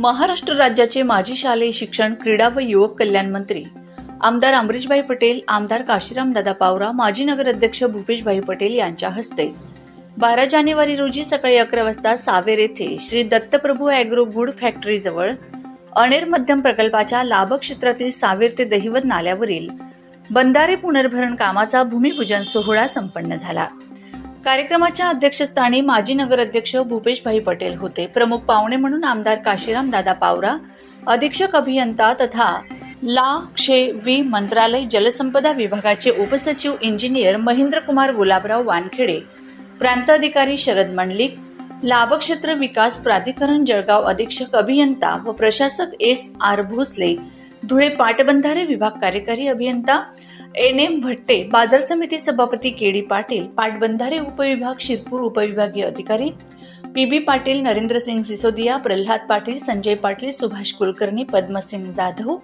महाराष्ट्र राज्याचे माजी शालेय शिक्षण क्रीडा व युवक कल्याण मंत्री आमदार अमरीशभाई पटेल आमदार काशीराम दादा पावरा माजी नगराध्यक्ष भूपेशभाई पटेल यांच्या हस्ते. बारा जानेवारी रोजी सकाळी अकरा वाजता सावेर येथे श्री दत्तप्रभू अॅग्रो गुड फॅक्टरीजवळ अनेर मध्यम प्रकल्पाच्या लाभ क्षेत्रातील सावेर ते दहिवत नाल्यावरील बंधारे पुनर्भरण कामाचा भूमिपूजन सोहळा संपन्न झाला. कार्यक्रमाच्या अध्यक्षस्थानी माजी नगराध्यक्ष भूपेशभाई पटेल होते. प्रमुख पाहुणे म्हणून आमदार काशीराम दादा पावरा अधीक्षक अभियंता तथा ला क्षे व्ही मंत्रालय जलसंपदा विभागाचे उपसचिव इंजिनियर महेंद्रकुमार गुलाबराव वानखेडे प्रांताधिकारी शरद मंडलिक लाभक्षेत्र विकास प्राधिकरण जळगाव अधीक्षक अभियंता व प्रशासक एस आर भोसले धुळे पाटबंधारे विभाग कार्यकारी अभियंता एन एम भट्टे बाजार समिती सभापती के डी पाटील पाटबंधारे उपविभाग शिरपूर उपविभागीय अधिकारी पी बी पाटील नरेंद्रसिंग सिसोदिया प्रल्हाद पाटील संजय पाटील सुभाष कुलकर्णी पद्मसिंग जाधव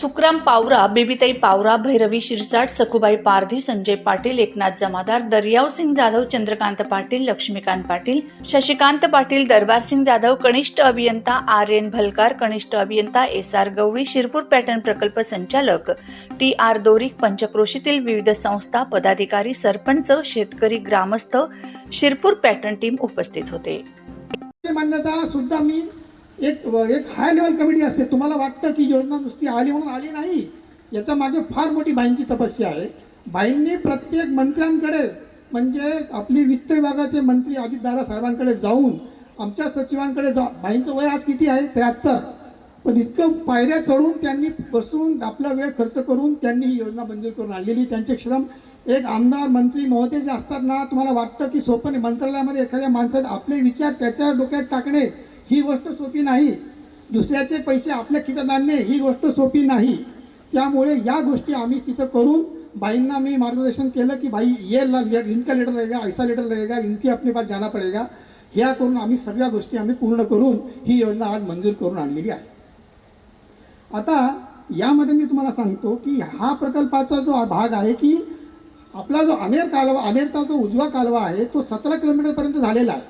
सुखराम पावरा बेबीताई पावरा भैरवी शिरसाट सखुबाई पारधी संजय पाटील एकनाथ जमादार दर्याव सिंग जाधव चंद्रकांत पाटील लक्ष्मीकांत पाटील शशिकांत पाटील दरबारसिंग जाधव कनिष्ठ अभियंता आर एन भलकार कनिष्ठ अभियंता S R Gawali Shirpur pattern प्रकल्प संचालक टी आर दोरीक पंचक्रोशीतील विविध संस्था पदाधिकारी सरपंच शेतकरी ग्रामस्थ शिरपूर पॅटर्न टीम उपस्थित होते. मान्यता सुद्धा मी एक एक हाय लेवल कमिटी असते. तुम्हाला वाटतं की योजना नुसती आली म्हणून आली नाही. याच्या मागे फार मोठी बाईंची तपस्या आहे. बाईंनी प्रत्येक मंत्र्यांकडे म्हणजे आपली वित्त विभागाचे मंत्री अजितदादा साहेबांकडे जाऊन आमच्या सचिवांकडे जा बाईंचं वय आज किती आहे? त्र्याहत्तर. पण इतकं पायऱ्या चढून त्यांनी बसून आपला वेळ खर्च करून त्यांनी ही योजना मंजूर करून आणलेली. त्यांचे श्रम एक आमदार मंत्री महोदय जे असतात ना तुम्हाला वाटतं की सोपं मंत्रालयामध्ये एखाद्या माणसाचे आपले विचार त्याच्या डोक्यात टाकणे ही गोष्ट सोपी नाही. दुसऱ्याचे पैसे आपल्या खिशात आणणे ही गोष्ट सोपी नाही. त्यामुळे या गोष्टी आम्ही तिथं करून बाईंना मी मार्गदर्शन केलं की भाई ये ला- इनका लेटर रहेगा ऐसा लेटर रहेगा इनकी अपने पास जाना पडेगा. ह्या करून आम्ही सगळ्या गोष्टी आम्ही पूर्ण करून ही योजना आज मंजूर करून आणलेली आहे. आता यामध्ये मी तुम्हाला सांगतो की हा प्रकल्पाचा जो भाग आहे की आपला जो अनेर कालवा अनेरचा जो उजवा कालवा आहे तो सतरा किलोमीटरपर्यंत झालेला आहे.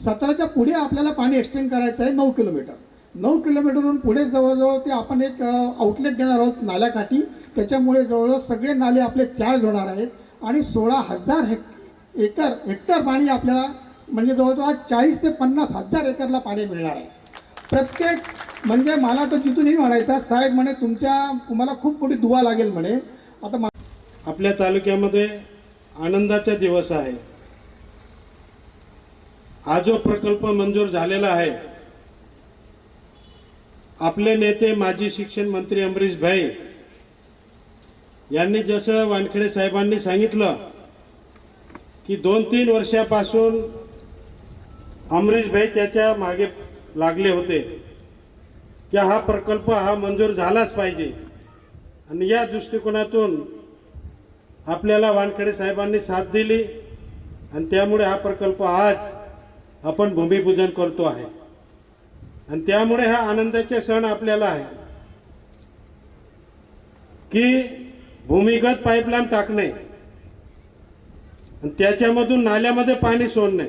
सतराच्या पुढे आपल्याला पाणी एक्सटेंड करायचं आहे नऊ किलोमीटर नऊ किलोमीटरहून पुढे जवळजवळ ते आपण एक आउटलेट देणार आहोत नाल्याकाठी. त्याच्यामुळे जवळजवळ सगळे नाले आपले चार्ज होणार आहेत. आणि सोळा हजार हेक् एकर हेक्टर पाणी आपल्याला म्हणजे जवळजवळ चाळीस ते पन्नास हजार एकरला पाणी मिळणार आहे. प्रत्येक म्हणजे मला तर जिथूनही म्हणायचा साहेब म्हणे तुमच्या तुम्हाला खूप मोठी दुवा लागेल म्हणे. आता आपल्या तालुक्यामध्ये आनंदाचा दिवस आहे. हा जो प्रकल्प मंजूर झालेला आहे आपले नेते माजी शिक्षण मंत्री अमरीश भाई यांनी जसं वानखेडे साहेबांनी सांगितलं की दोन तीन वर्षापासून अमरीश भाई त्याच्यामागे लागले होते की हा प्रकल्प हा मंजूर झालाच पाहिजे. आणि या दृष्टिकोनातून आपल्याला वानखेडे साहेबांनी साथ दिली आणि त्यामुळे हा प्रकल्प आज आपण भूमिपूजन करतो आहे. आणि त्यामुळे हा आनंदाचे सण आपल्याला आहे. की भूमिगत पाईपलाईन टाकणे. आणि त्याच्यामधून नाल्यामध्ये पाणी सोडणे.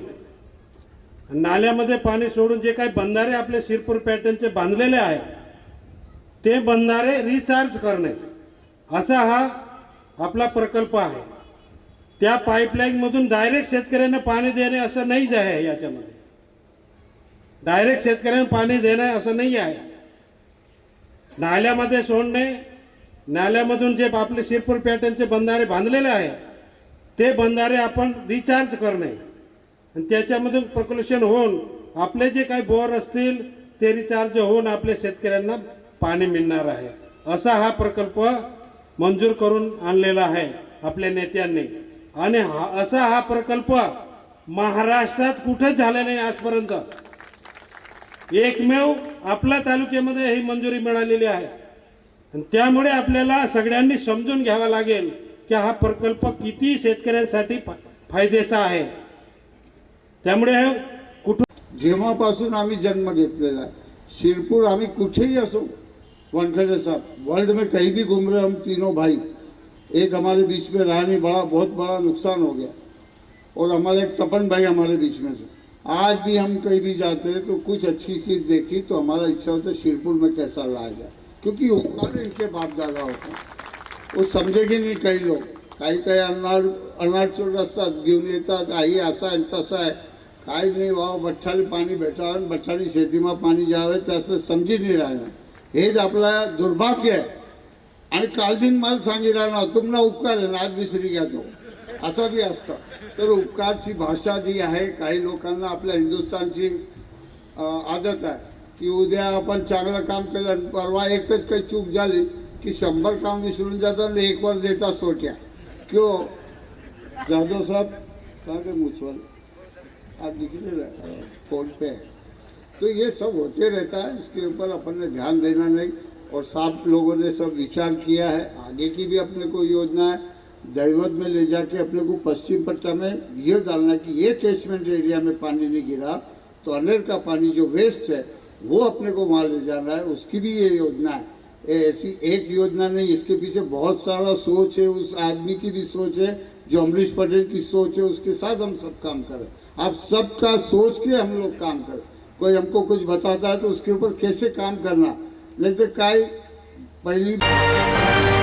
आणि नाल्यामध्ये पाणी सोडून जे काही बंधारे आपले शिरपूर पॅटर्नचे बांधलेले आहे ते बंधारे रिचार्ज करणे. असा हा आपला प्रकल्प आहे. त्या पाईपलाईन मधून डायरेक्ट शेतकऱ्यांना पाणी देणे असं नाहीच आहे याच्यामध्ये. डायरेक्ट शेतकऱ्यांना पाणी देणे असं नाही आहे. नाल्यामध्ये सोडणे नाल्यामधून जे आपले शिरपूर पॅटर्नचे बंधारे बांधलेले आहे ते बंधारे आपण रिचार्ज करणे. आणि त्याच्यामधून प्रकुलेशन होऊन आपले जे काही बोर असतील ते रिचार्ज होऊन आपल्या शेतकऱ्यांना पाणी मिळणार आहे. असा हा प्रकल्प मंजूर करून आणलेला आहे आपल्या नेत्यांनी. आणि हा- असा हा प्रकल्प महाराष्ट्रात कुठेच झाला नाही आजपर्यंत. एकमेव आपल्या तालुक्यामध्ये ही मंजुरी मिळालेली आहे. त्यामुळे आपल्याला सगळ्यांनी समजून घ्यावा लागेल की हा प्रकल्प किती शेतकऱ्यांसाठी फा- फायदेचा आहे. त्यामुळे कुठ जेव्हापासून आम्ही जन्म घेतलेला आहे शिरपूर आम्ही कुठेही असो वनखेडे साहब वर्ल्ड में कहीं भी घूम रहे हम तीनों भाई एक हमारे बीच में रहा नहीं बड़ा, बहुत बड़ा नुकसान हो गया। और हमारे एक तपन भाई हमारे बीच में से। आज भी हम कहीं भी जाते हैं तो कुछ अच्छी चीज़ देखी तो हमारा इच्छा होता है शिरपुर में कैसा लाया जाए। क्योंकि उपकार इनके बाप दादा होते हैं। वो समजेगे नहीं कई लोग। काही काही अनाड अनाडचोड असतात घेऊन आई असा आहे तसा आहे काही नाही बाबा बठ्ठाली पाणी भेटावं आणि बठ्ठाली शेतीमा पाणी जावे, ते असं समजी नाही राहिलं हेच दुर्भाग्य आहे आणि कालदीन मला सांगितलं ना तुम्हाला उपकार आहे ना आज विसरी घ्या तो. असं बी असतं. तर उपकारची भाषा जी आहे काही लोकांना आपल्या हिंदुस्थानची आदत आहे. की उद्या आपण चांगलं काम केलं आणि परवा एकच काही चूक झाली की शंभर काम विसरून जातात आणि एक वर देतात सोट्या. किंवा जाधव साहेब कहाँ काय मुझवल आप निकले फोन पे तो ये सब होते रहता है इसके ऊपर अपन ने ध्यान देना नहीं. और सात लोगों ने सब विचार किया है। आगे की भी अपने को योजना है। दैवत में ले जाके अपने को पश्चिम पट्टा में यह डालना कि ये कैचमेंट एरिया में पानी नहीं गिरा तो अनेर का पानी जो वेस्ट है, वो अपने को वहाँ ले जाना है। उसकी भी ये योजना है। ऐसी एक योजना नहीं, इसके पीछे बहुत सारा सोच है। उस आदमी की भी सोच है, जो अमरीश पटेल की सोच है, उसके साथ हम सब काम करें आप सबका सोच के हम लोग काम करें कोई हमको कुछ बताता है तो उसके ऊपर कैसे काम करना? नहीं काय पहिली